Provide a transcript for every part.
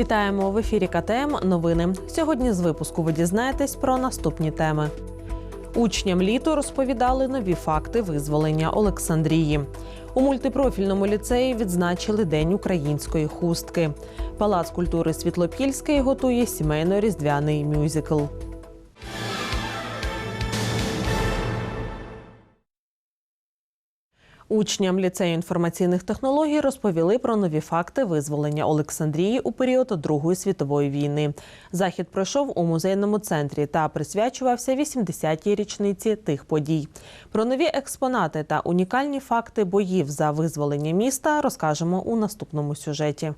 Вітаємо в ефірі КТМ. Новини. Сьогодні з випуску ви дізнаєтесь про наступні теми. Учням літу розповідали нові факти визволення Олександрії. У мультипрофільному ліцеї відзначили День української хустки. Палац культури Світлопільський готує сімейно-різдвяний мюзикл. Учням ліцею інформаційних технологій розповіли про нові факти визволення Олександрії у період Другої світової війни. Захід пройшов у музейному центрі та присвячувався 80-й річниці тих подій. Про нові експонати та унікальні факти боїв за визволення міста розкажемо у наступному сюжеті.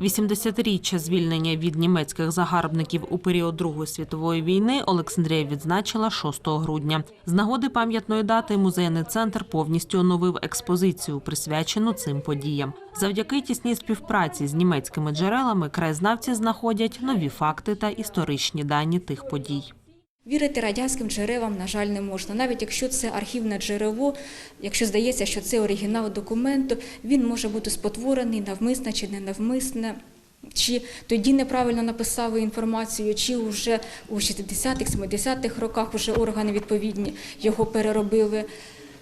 80-річчя звільнення від німецьких загарбників у період Другої світової війни Олександрія відзначила 6 грудня. З нагоди пам'ятної дати музейний центр повністю оновив експозицію, присвячену цим подіям. Завдяки тісній співпраці з німецькими джерелами краєзнавці знаходять нові факти та історичні дані тих подій. Вірити радянським джерелам, на жаль, не можна. Навіть якщо це архівне джерело, якщо здається, що це оригінал документу, він може бути спотворений навмисно чи ненавмисно. Чи тоді неправильно написали інформацію, чи вже у 60-х, 70-х роках вже органи відповідні його переробили.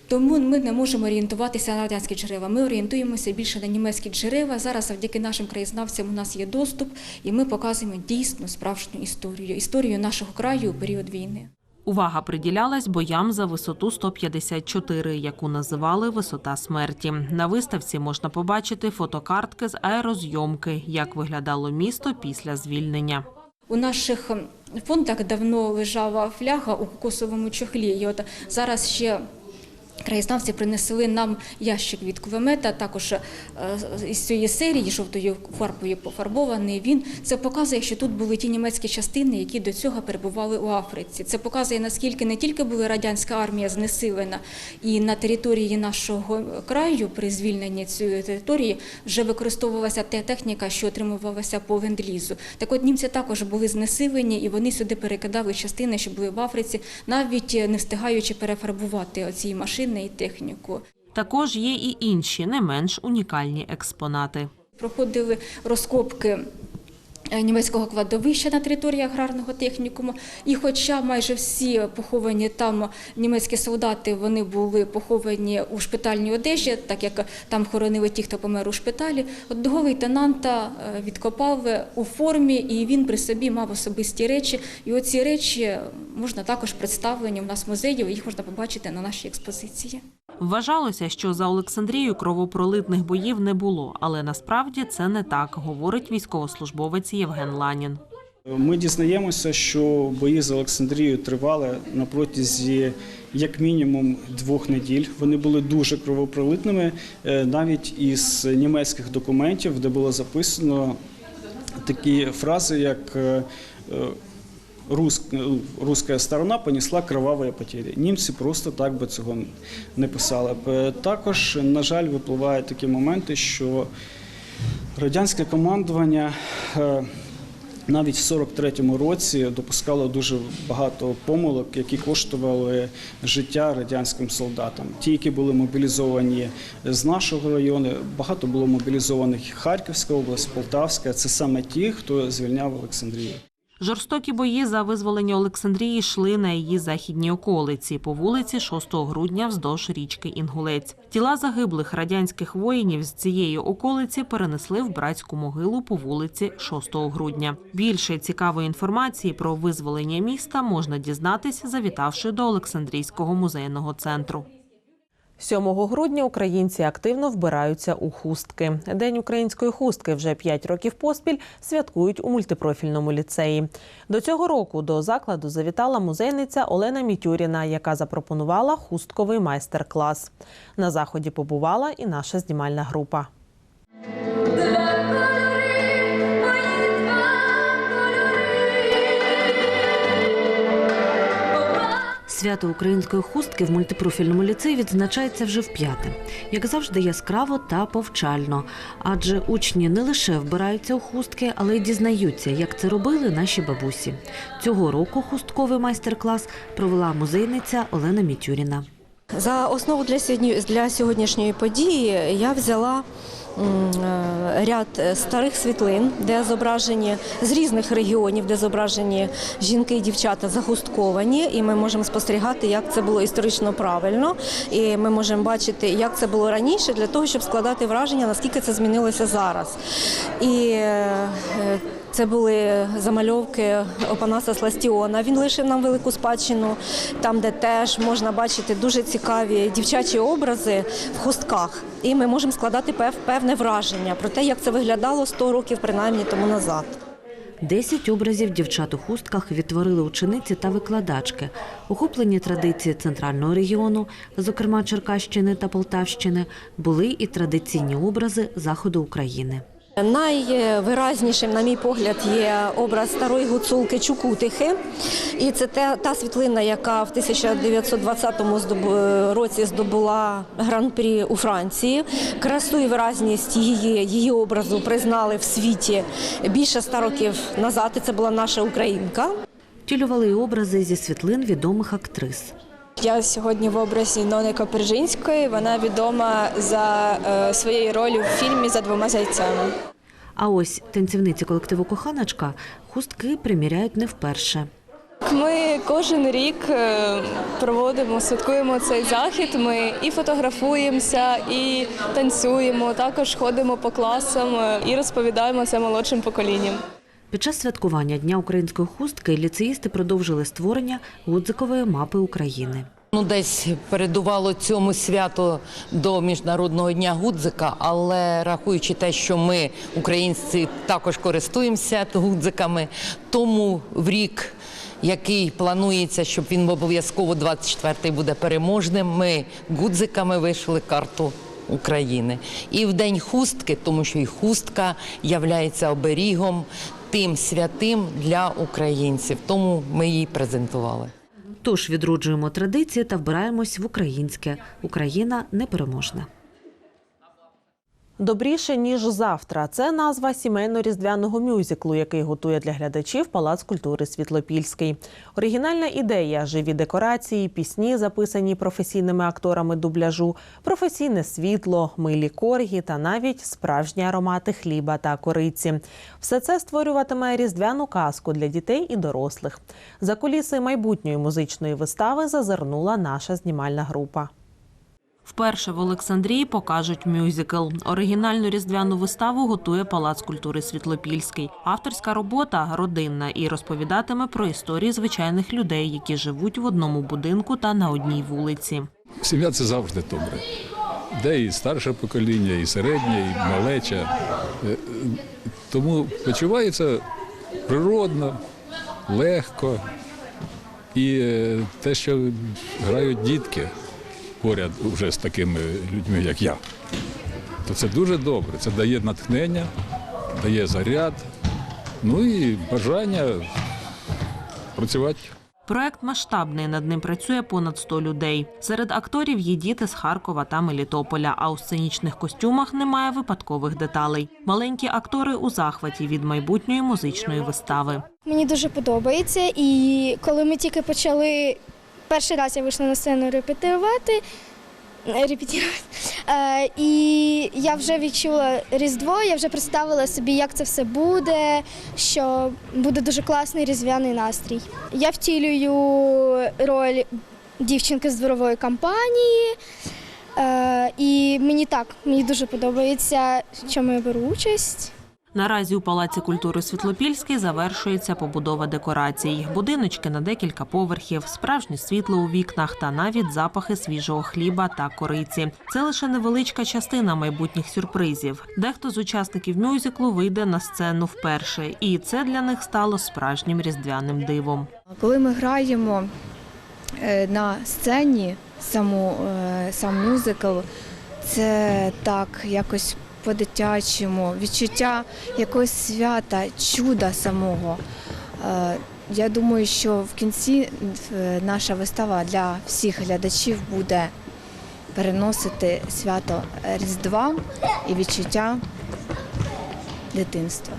Тому ми не можемо орієнтуватися на радянські джерела. Ми орієнтуємося більше на німецькі джерела. Зараз завдяки нашим краєзнавцям у нас є доступ, і ми показуємо дійсно справжню історію, історію нашого краю у період війни. Увага приділялась боям за висоту 154, яку називали висота смерті. На виставці можна побачити фотокартки з аерозйомки, як виглядало місто після звільнення. У наших фондах давно лежала фляга у кокосовому чохлі. І от зараз ще Краєзнавці принесли нам ящик від кулемета, також е, із цієї серії жовтою фарбою пофарбований. Він це показує, що тут були ті німецькі частини, які до цього перебували у Африці. Це показує наскільки не тільки була радянська армія знесилена, і на території нашого краю при звільненні цієї території вже використовувалася та техніка, що отримувалася по ленд-лізу. Так от німці також були знесилені, і вони сюди перекидали частини, що були в Африці, навіть не встигаючи перефарбувати оці машини і техніку. Також є і інші не менш унікальні експонати. Проходили розкопки німецького кладовища на території аграрного технікуму. І хоча майже всі поховані там німецькі солдати, вони були поховані у шпитальній одежі, так як там хоронили ті, хто помер у шпиталі, одного лейтенанта е, відкопали у формі, і він при собі мав особисті речі. І оці речі можна також представлені в нас в музеї, їх можна побачити на нашій експозиції. Вважалося, що за Олександрію кровопролитних боїв не було, але насправді це не так, говорить військовослужбовець Євген Ланін. Ми дізнаємося, що бої з Олександрією тривали на протязі як мінімум двох неділь. Вони були дуже кровопролитними, е, навіть із німецьких документів, де було записано такі фрази, як «Рус- Руська сторона понесла кроваві потери. Німці просто так би цього не писали. Також, на жаль, випливають такі моменти, що радянське командування е, навіть в 43-му році допускало дуже багато помилок, які коштували життя радянським солдатам. Ті, які були мобілізовані з нашого району, багато було мобілізованих Харківська область, Полтавська. Це саме ті, хто звільняв Олександрію. Жорстокі бої за визволення Олександрії йшли на її західній околиці по вулиці 6 грудня вздовж річки Інгулець. Тіла загиблих радянських воїнів з цієї околиці перенесли в братську могилу по вулиці 6 грудня. Більше цікавої інформації про визволення міста можна дізнатися, завітавши до Олександрійського музейного центру. 7 грудня українці активно вбираються у хустки. День української хустки вже 5 років поспіль святкують у мультипрофільному ліцеї. До цього року до закладу завітала музейниця Олена Мітюріна, яка запропонувала хустковий майстер-клас. На заході побувала і наша знімальна група. Свято української хустки в мультипрофільному ліцеї відзначається вже вп'яте. Як завжди, яскраво та повчально. Адже учні не лише вбираються у хустки, але й дізнаються, як це робили наші бабусі. Цього року хустковий майстер-клас провела музейниця Олена Мітюріна. За основу для сьогодні для сьогоднішньої події я взяла е, ряд старих світлин, де зображені з різних регіонів, де зображені жінки і дівчата загустковані, і ми можемо спостерігати, як це було історично правильно. І ми можемо бачити, як це було раніше, для того, щоб складати враження, наскільки це змінилося зараз. І е, це були замальовки Опанаса Сластіона. Він лишив нам велику спадщину, там, де теж можна бачити дуже цікаві дівчачі образи в хустках. І ми можемо складати певне враження про те, як це виглядало 100 років принаймні тому назад. Десять образів дівчат у хустках відтворили учениці та викладачки. Охоплені традиції центрального регіону, зокрема Черкащини та Полтавщини, були і традиційні образи заходу України. Найвиразнішим, на мій погляд, є образ старої гуцулки Чукутихи. І це та світлина, яка в 1920 здобу- році здобула гран-прі у Франції. Красу і виразність її, її образу признали в світі більше ста років назад. І це була наша українка. Втілювали образи зі світлин відомих актрис. Я сьогодні в образі Нони Копержинської. Вона відома за е, своєю ролью в фільмі за двома зайцями. А ось танцівниці колективу Коханочка хустки приміряють не вперше. Ми кожен рік е, проводимо, святкуємо цей захід. Ми і фотографуємося, і танцюємо. Також ходимо по класам е, і розповідаємо це молодшим поколінням. Під час святкування Дня української хустки ліцеїсти продовжили створення гудзикової мапи України. Ну, десь передувало цьому свято до міжнародного дня гудзика, але рахуючи те, що ми, українці, також користуємося гудзиками, тому в рік, який планується, щоб він обов'язково 24-й буде переможним, ми гудзиками вийшли карту. України і в день хустки, тому що і хустка являється оберігом тим святим для українців. Тому ми її презентували. Тож відроджуємо традиції та вбираємось в українське. Україна непереможна. Добріше ніж завтра. Це назва сімейно-різдвяного мюзиклу, який готує для глядачів Палац культури Світлопільський. Оригінальна ідея, живі декорації, пісні, записані професійними акторами дубляжу, професійне світло, милі коргі та навіть справжні аромати хліба та кориці. Все це створюватиме різдвяну казку для дітей і дорослих. За куліси майбутньої музичної вистави зазирнула наша знімальна група. Вперше в Олександрії покажуть мюзикл. Оригінальну різдвяну виставу готує Палац культури Світлопільський. Авторська робота родинна і розповідатиме про історії звичайних людей, які живуть в одному будинку та на одній вулиці. Сім'я це завжди добре. Де і старше покоління, і середнє, і малеча. Е, е, Тому почувається природно, легко. І е, те, що грають дітки поряд вже з такими людьми, як я, то це дуже добре. Це дає натхнення, дає заряд, ну і бажання працювати. Проект масштабний. Над ним працює понад 100 людей. Серед акторів є діти з Харкова та Мелітополя. А у сценічних костюмах немає випадкових деталей. Маленькі актори у захваті від майбутньої музичної вистави. Мені дуже подобається, і коли ми тільки почали перший раз я вийшла на сцену репетирувати. е, репетирувати, Е, і я вже відчула Різдво, я вже представила собі, як це все буде, що буде дуже класний різдвяний настрій. Я втілюю роль дівчинки з дворової компанії. Е, і мені так, мені дуже подобається, в чому я беру участь. Наразі у Палаці культури Світлопільський завершується побудова декорацій. Будиночки на декілька поверхів, справжнє світло у вікнах та навіть запахи свіжого хліба та кориці. Це лише невеличка частина майбутніх сюрпризів. Дехто з учасників мюзиклу вийде на сцену вперше, і це для них стало справжнім різдвяним дивом. Коли ми граємо е, на сцені саму, е, сам мюзикл, це так якось по-дитячому, відчуття якогось свята, чуда самого. Е, Я думаю, що в кінці е, наша вистава для всіх глядачів буде переносити свято Різдва і відчуття дитинства.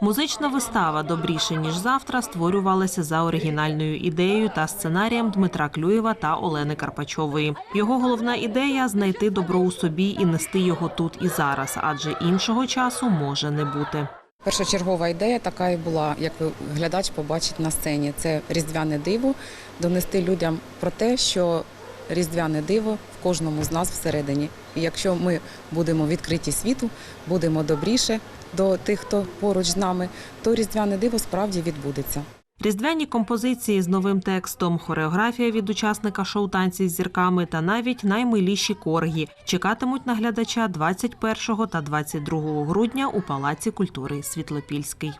Музична вистава Добріше ніж завтра створювалася за оригінальною ідеєю та сценарієм Дмитра Клюєва та Олени Карпачової. Його головна ідея знайти добро у собі і нести його тут і зараз, адже іншого часу може не бути. Першочергова ідея така і була, як глядач побачить на сцені. Це різдвяне диво, донести людям про те, що різдвяне диво в кожному з нас всередині. І якщо ми будемо відкриті світу, будемо добріше до тих, хто поруч з нами, то різдвяне диво справді відбудеться. Різдвяні композиції з новим текстом, хореографія від учасника шоу танці з зірками та навіть наймиліші коргі чекатимуть на глядача 21 та 22 грудня у Палаці культури Світлопільський.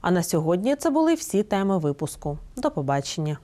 А на сьогодні це були всі теми випуску. До побачення.